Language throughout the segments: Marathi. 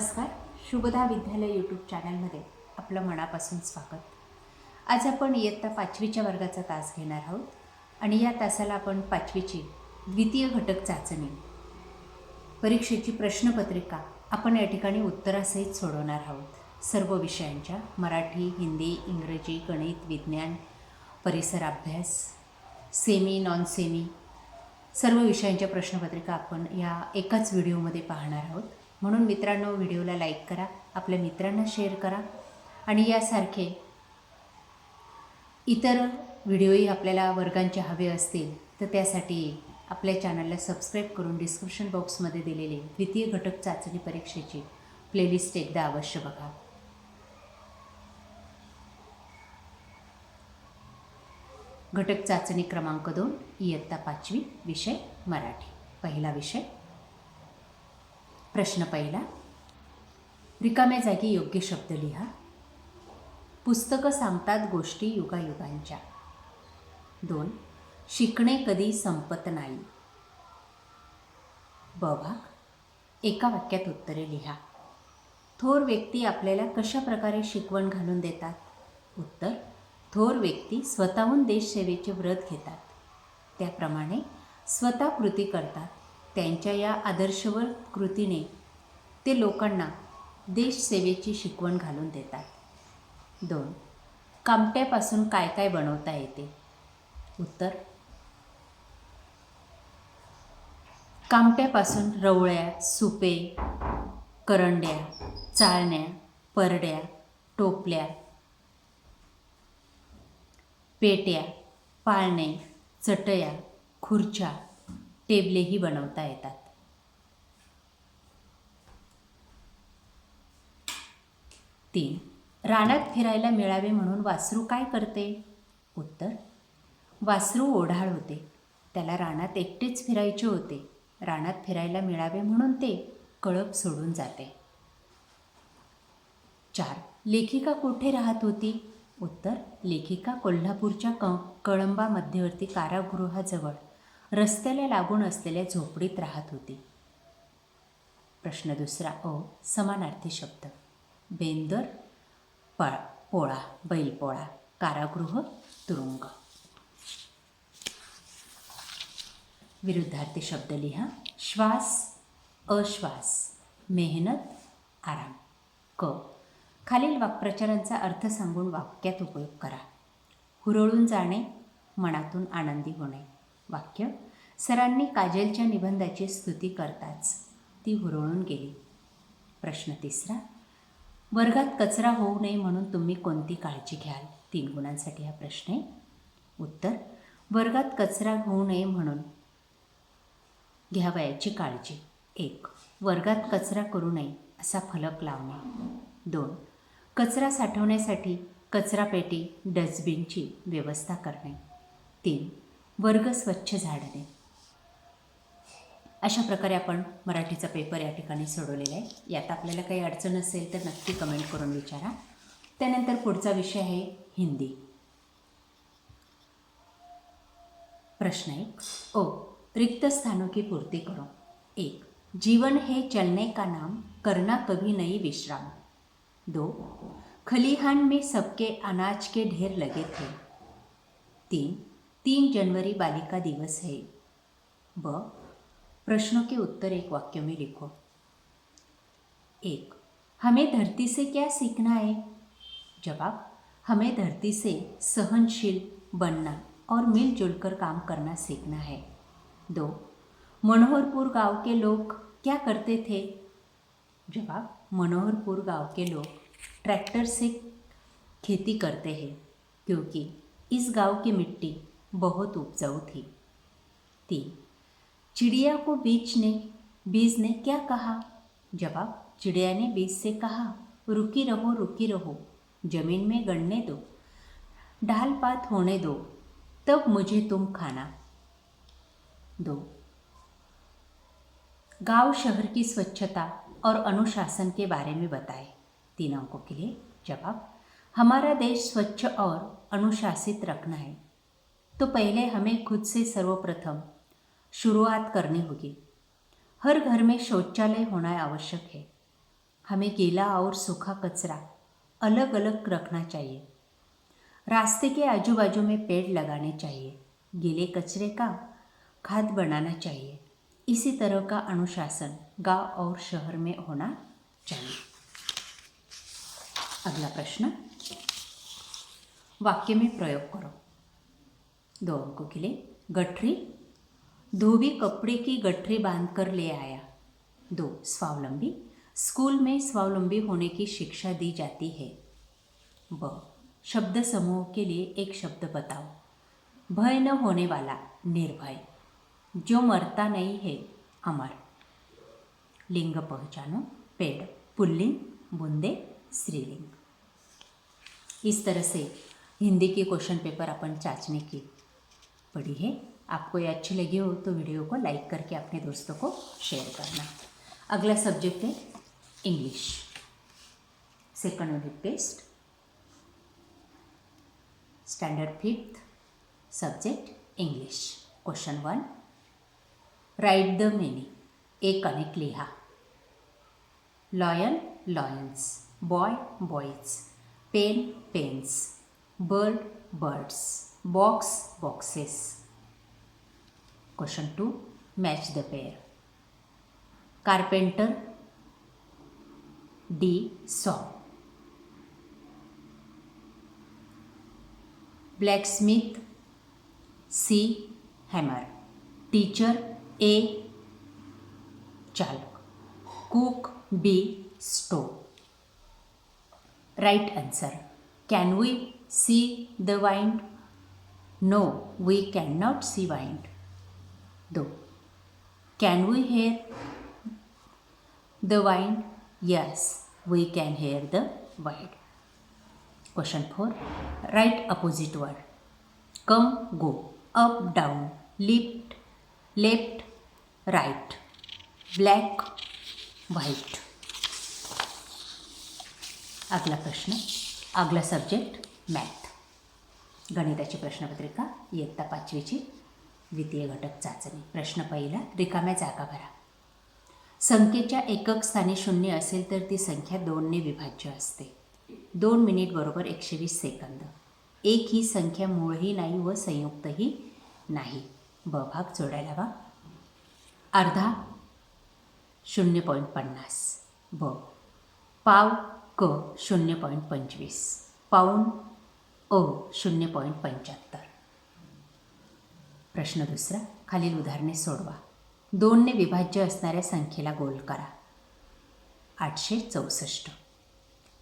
नमस्कार. शुभदा विद्यालय यूट्यूब चॅनलमध्ये आपलं मनापासून स्वागत. आज आपण इयत्ता पाचवीच्या वर्गाचा तास घेणार आहोत आणि या तासाला आपण पाचवीची द्वितीय घटक चाचणी परीक्षेची प्रश्नपत्रिका आपण या ठिकाणी उत्तरासहित सोडवणार आहोत. सर्व विषयांच्या मराठी हिंदी इंग्रजी गणित विज्ञान परिसर अभ्यास सेमी नॉन सेमी सर्व विषयांच्या प्रश्नपत्रिका आपण या एकाच व्हिडिओमध्ये पाहणार आहोत. म्हणून मित्रांनो व्हिडिओला लाईक करा आपल्या मित्रांना शेअर करा आणि यासारखे इतर व्हिडिओही आपल्याला वर्गांचे हवे असतील तर त्यासाठी आपल्या चॅनलला सबस्क्राईब करून डिस्क्रिप्शन बॉक्समध्ये दिलेले द्वितीय घटक चाचणी परीक्षेची प्लेलिस्ट एकदा अवश्य बघा. घटक चाचणी क्रमांक दोन इयत्ता पाचवी विषय मराठी. पहिला विषय प्रश्न पहिला. रिकाम्या जागी योग्य शब्द लिहा. पुस्तकं सांगतात गोष्टी युगायुगांच्या. दोन शिकणे कधी संपत नाही. ब भाग एका वाक्यात उत्तरे लिहा. थोर व्यक्ती आपल्याला कशा प्रकारे शिकवण घालून देतात? उत्तर थोर व्यक्ती स्वतःहून देशसेवेचे व्रत घेतात. त्याप्रमाणे स्वतः कृती करतात. त्यांच्या या आदर्शवर कृतीने ते लोकांना देशसेवेची शिकवण घालून देतात. दोन कामट्यापासून काय काय बनवता येते? उत्तर कामट्यापासून रवळ्या सुपे करंड्या चाळण्या परड्या टोपल्या पेट्या पाळणे चटया खुर्च्या टेबलेही बनवता येतात. तीन रानात फिरायला मिळावे म्हणून वासरू काय करते? उत्तर वासरू ओढाळ होते. त्याला रानात एकटेच फिरायचे होते. रानात फिरायला मिळावे म्हणून ते कळप सोडून जाते. चार लेखिका कुठे राहत होती? उत्तर लेखिका कोल्हापूरच्या क कळंबा मध्यवर्ती कारागृहाजवळ. रस्त्याला लागून असलेल्या झोपडीत राहत होती. प्रश्न दुसरा अ समानार्थी शब्द. बेंदर पळ पोळा बैलपोळा कारागृह तुरुंग. विरुद्धार्थी शब्द लिहा. श्वास अश्वास. मेहनत आराम. क. खालील वाक्प्रचारांचा अर्थ सांगून वाक्यात उपयोग करा. हुरळून जाणे मनातून आनंदी होणे. वाक्य सरांनी काजलच्या निबंधाची स्तुती करताच ती हुरळून गेली. प्रश्न तिसरा वर्गात कचरा होऊ नये म्हणून तुम्ही कोणती काळजी घ्याल? तीन गुणांसाठी हा प्रश्न आहे. उत्तर वर्गात कचरा होऊ नये म्हणून घ्यावयाची काळजी. एक वर्गात कचरा करू नये असा फलक लावणे. दोन कचरा साठवण्यासाठी कचरापेटी डस्टबिनची व्यवस्था करणे. तीन वर्ग स्वच्छ झाडणे अशा प्रकारे आपण मराठीचा पेपर या ठिकाणी सोडवलेला आहे. यात आपल्याला काही अडचण असेल तर नक्की कमेंट करून विचारा. त्यानंतर पुढचा विषय आहे हिंदी. प्रश्न एक. ओ रिक्त स्थानों की पूर्ति करो. एक जीवन है चलने का नाम करना कभी नहीं विश्राम. दो खलिहान में सबके अनाज के ढेर लगे थे. तीन तीन जनवरी बालिका दिवस है। ब. प्रश्नों के उत्तर एक वाक्य में लिखो। एक, हमें धरती से क्या सीखना है? जवाब, हमें धरती से सहनशील बनना और मिलजुल कर काम करना सीखना है। दो, मनोहरपुर गाँव के लोग क्या करते थे? जवाब, मनोहरपुर गाँव के लोग ट्रैक्टर से खेती करते हैं, क्योंकि इस गाँव की मिट्टी बहुत उपजाऊ थी। तीन चिड़िया को बीज ने बीज ने क्या कहा? जवाब, चिड़िया ने बीज से कहा, रुकी रहो रुकी रहो, ज़मीन में गड़ने दो, ढाल पात होने दो, तब मुझे तुम खाना। दो, गाँव शहर की स्वच्छता और अनुशासन के बारे में बताए। तीन अंकों के लिए जवाब, हमारा देश स्वच्छ और अनुशासित रखना है। तो पहले हमें खुद से सर्वप्रथम शुरुआत करनी होगी। हर घर में शौचालय होना आवश्यक है। हमें गीला और सूखा कचरा अलग अलग रखना चाहिए। रास्ते के आजू बाजू में पेड़ लगाने चाहिए। गीले कचरे का खाद बनाना चाहिए। इसी तरह का अनुशासन गांव और शहर में होना चाहिए। अगला प्रश्न। वाक्य में प्रयोग करो। दो अंकों के लिए गठरी, धोबी कपड़े की गठरी बाँध कर ले आया। दो स्वावलंबी, स्कूल में स्वावलंबी होने की शिक्षा दी जाती है। ब, शब्द समूह के लिए एक शब्द बताओ। भय न होने वाला, निर्भय। जो मरता नहीं है, अमर। लिंग पहचानो पेड़ पुल्लिंग, बुंदे, स्त्रीलिंग। इस तरह से हिंदी के क्वेश्चन पेपर अपन चाचने की। पढ़ी है। आपको ये अच्छी लगी हो तो वीडियो को लाइक करके अपने दोस्तों को शेयर करना। अगला सब्जेक्ट है English. Second unit test. Standard fifth subject English. Question one. Write the many एक अनेक लिहा। Lion lions boy boys pen pens bird birds box boxes. Question 2 match the pair. Carpenter D saw. Blacksmith C hammer. Teacher A chalk. Cook B stove. Right answer. Can we see the wind? no we can not see wind do can we hear the wind yes we can hear the wind question four right opposite word come go up down lift left right black white अगला प्रश्न अगला सब्जेक्ट मॅथ गणिताची प्रश्नपत्रिका इयत्ता पाचवीची द्वितीय घटक चाचणी. प्रश्न पहिला रिकाम्या जागा भरा. संख्येच्या एकक स्थानी शून्य असेल तर ती संख्या दोनने विभाज्य असते. दोन मिनिट बरोबर एकशे वीस सेकंद. एक ही संख्या मूळही नाही व संयुक्तही नाही. ब भाग जोडायला वा अर्धा शून्य पॉईंट पन्नास. ब. पाव क शून्य पॉईंट पंचवीस. पाऊण अ शून्य पॉईंट पंच्याहत्तर. प्रश्न दुसरा खालील उदाहरणे सोडवा. दोनने विभाज्य असणाऱ्या संख्येला गोल करा. आठशे चौसष्ट.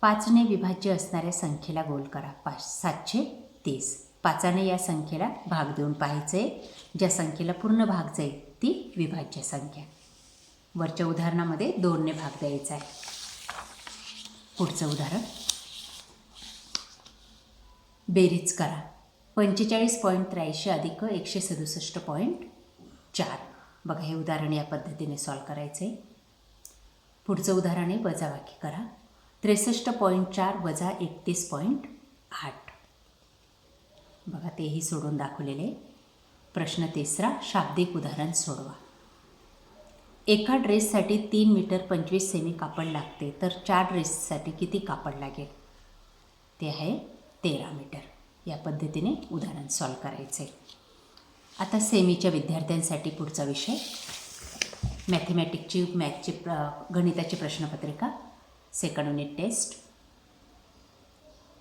पाचने विभाज्य असणाऱ्या संख्येला गोल करा. पाच सातशे तीस. पाचाने या संख्येला भाग देऊन पाहायचं. आहे ज्या संख्येला पूर्ण भाग जाईल ती विभाज्य संख्या. वरच्या उदाहरणामध्ये दोनने भाग द्यायचा आहे. पुढचं उदाहरण. बेरीज करा. पंचेचाळीस पॉईंट त्र्याऐंशी अधिक एकशे सदुसष्ट पॉईंट चार. बघा हे उदाहरण या पद्धतीने सॉल्व करायचं आहे पुढचं उदाहरण आहे वजाबाकी करा. त्रेसष्ट पॉईंट चार वजा एकतीस पॉईंट आठ. बघा तेही सोडून दाखवलेले. प्रश्न तिसरा शाब्दिक उदाहरण सोडवा. एका ड्रेससाठी तीन मीटर पंचवीस सेमी कापड लागते तर चार ड्रेससाठी किती कापड लागेल? ते आहे तेरा मीटर या पद्धतीने उदाहरण सॉल्व आहे आता सेमीच्या विद्यार्थ्यांसाठी पुढचा विषय. मॅथमॅटिकची मॅथची प्र गणिताची प्रश्नपत्रिका. Second unit test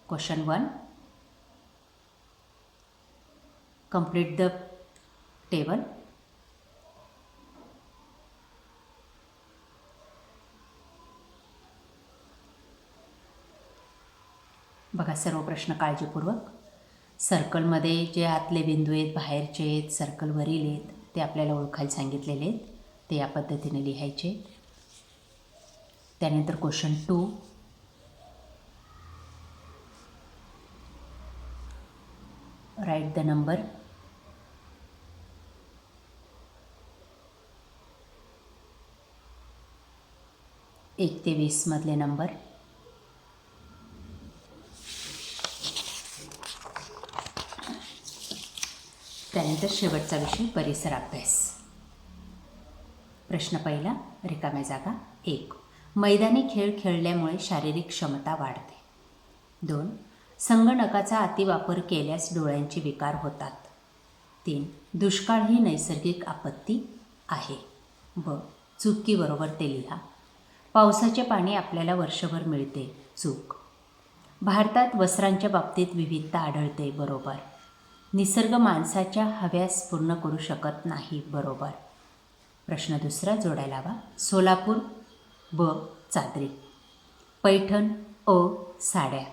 question one complete the table. बघा सर्व प्रश्न काळजीपूर्वक. सर्कलमध्ये जे आतले बिंदू आहेत बाहेरचे आहेत सर्कलवरील आहेत ते आपल्याला ओळखायला सांगितलेले आहेत. ते या पद्धतीने लिहायचे. त्यानंतर question two write the number एक ते वीसमधले नंबर त्यानंतर शेवटचा विषय परिसर अभ्यास. प्रश्न पहिला रिकाम्या जागा. एक मैदानी खेळ खेळल्यामुळे शारीरिक क्षमता वाढते. दोन संगणकाचा अतिवापर केल्यास डोळ्यांचे विकार होतात. तीन दुष्काळ ही नैसर्गिक आपत्ती आहे. ब चुकीबरोबर ते लिहा. पावसाचे पाणी आपल्याला वर्षभर मिळते. चूक. भारतात वस्त्रांच्या बाबतीत विविधता आढळते बरोबर. निसर्ग माणसाच्या हव्यास पूर्ण करू शकत नाही बरोबर. प्रश्न दुसरा जोडायला हवा. सोलापूर ब. चादरी. पैठण अ. साड्या.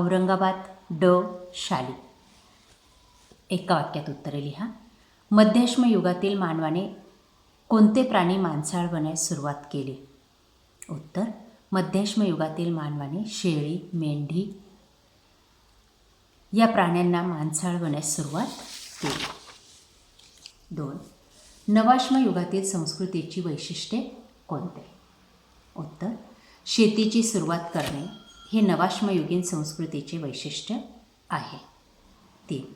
औरंगाबाद ड. शाली. एका वाक्यात उत्तरे लिहा. मध्याश्म युगातील मानवाने कोणते प्राणी मांसाळ बनायस सुरुवात केली? उत्तर मध्याश्म युगातील मानवाने शेळी मेंढी या प्राण्यांना मांसाळ होण्यास सुरुवात केली. दोन नवाश्म युगातील संस्कृतीची वैशिष्ट्ये कोणते? उत्तर शेतीची सुरुवात करणे हे नवाश्मयुगीन संस्कृतीचे वैशिष्ट्य आहे. तीन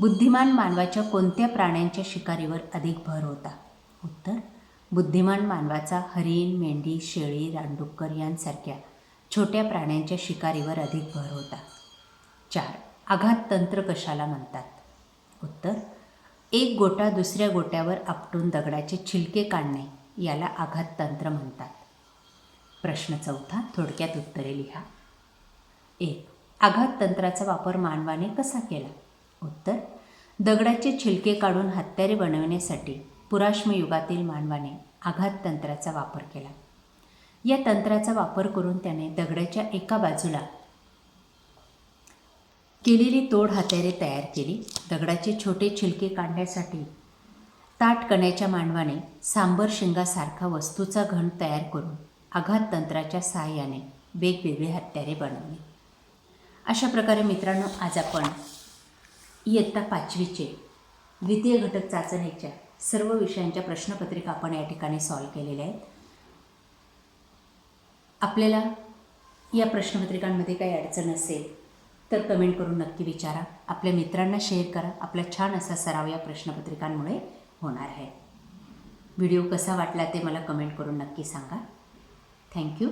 बुद्धिमान मानवाच्या कोणत्या प्राण्यांच्या शिकारीवर अधिक भर होता? उत्तर बुद्धिमान मानवाचा हरिण मेंढी शेळी रानडुक्कर यांसारख्या छोट्या प्राण्यांच्या शिकारीवर अधिक भर होता. चार आघात तंत्र कशाला म्हणतात? उत्तर एक गोटा दुसऱ्या गोट्यावर आपटून दगडाचे छिलके काढणे याला आघात तंत्र म्हणतात. प्रश्न चौथा थोडक्यात उत्तरे लिहा. एक आघात तंत्राचा वापर मानवाने कसा केला? उत्तर दगडाचे छिलके काढून हत्यारे बनवण्यासाठी पुराश्म युगातील मानवाने आघात तंत्राचा वापर केला. या तंत्राचा वापर करून त्याने दगडाच्या एका बाजूला केलेली तोड हत्यारे तयार केली. दगडाचे छोटे छिलके काढण्यासाठी ताट कण्याच्या मांडवाने सांबर शिंगासारखा वस्तूचा घन तयार करून आघात तंत्राच्या सहाय्याने वेगवेगळी हत्यारे बनवली. अशा प्रकारे मित्रांनो आज आपण इयत्ता पाचवीचे द्वितीय घटक चाचणीच्या सर्व विषयांच्या प्रश्नपत्रिका आपण या ठिकाणी सॉल्व केलेल्या आहेत. आपल्याला या प्रश्नपत्रिकांमध्ये काही अडचण असेल तर कमेंट करून नक्की विचारा. आपल्या मित्रांना शेअर करा. आपला छान असा सराव या प्रश्नपत्रिकांमुळे होणार आहे. व्हिडिओ कसा वाटला ते मला कमेंट करून नक्की सांगा. थँक्यू